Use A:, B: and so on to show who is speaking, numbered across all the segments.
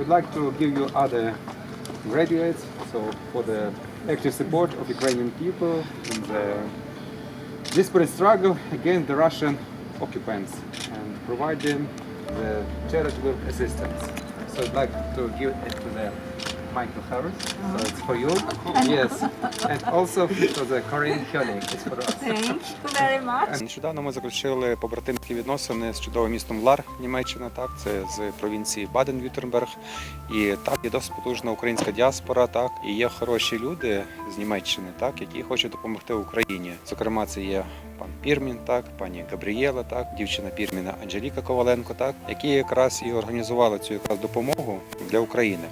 A: We'd like to give you other graduates, so for the active support of Ukrainian people in the desperate struggle against the Russian occupants and provide them the charitable assistance. So I'd like to give it to the Michael Harris. So it's for you. Yes. And also to the Korean Hyunik. It's for us.
B: Thank you very much.
A: Нещодавно ми заключили побратимські відносини з чудовим містом Лар, Німеччина. Так, це з провінції Баден-Вюртемберг. І там є досить потужна українська діаспора. Так, і є хороші люди з Німеччини, так, які хочуть допомогти Україні. Зокрема, це є пан Пірмін, так, пані Габрієла, так, дівчина Пірміна Анжеліка Коваленко, так, які якраз і організували цю якраз допомогу для України.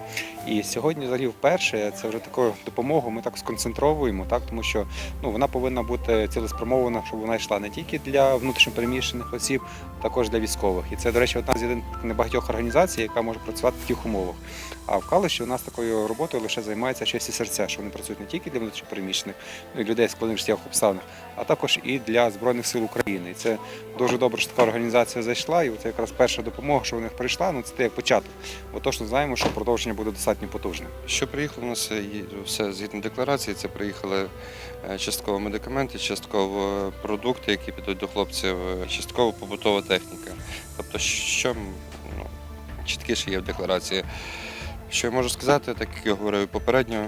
A: І сьогодні, взагалі, вперше це вже таку допомогу ми так сконцентровуємо, так, тому що ну, вона повинна бути цілеспрямована, щоб вона йшла не тільки для внутрішньопереміщених осіб, також для військових. І це, до речі, одна з єдиних небагатьох організацій, яка може працювати в таких умовах. А в Калиші у нас такою роботою лише займається честі серця, що вони працюють не тільки для внутрішньопереміщених ну, і людей з складних обставинах, а також і для Збройних сил України. І це дуже добре, що така організація зайшла, і це якраз перша допомога, що в них прийшла, ну це те як початок. Бо точно знаємо, що продовження буде достатньо потужним.
C: Що приїхало у нас все згідно декларації. Це приїхали е, частково медикаменти, частково продукти, які підуть до хлопців, е, частково побутова техніка. Тобто, що ну, чіткіше є в декларації. Що я можу сказати, так як я говорив попередньо,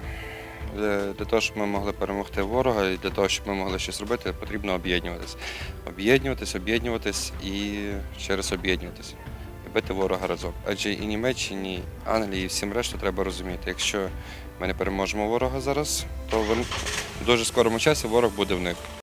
C: для, для того, щоб ми могли перемогти ворога і для того, щоб ми могли щось робити, потрібно об'єднуватись. Об'єднуватись, об'єднуватись і ще раз об'єднуватись. І бити ворога разом. Адже і Німеччині, і Англії, і всім решту треба розуміти, якщо ми не переможемо ворога зараз, то в дуже скорому часі ворог буде в.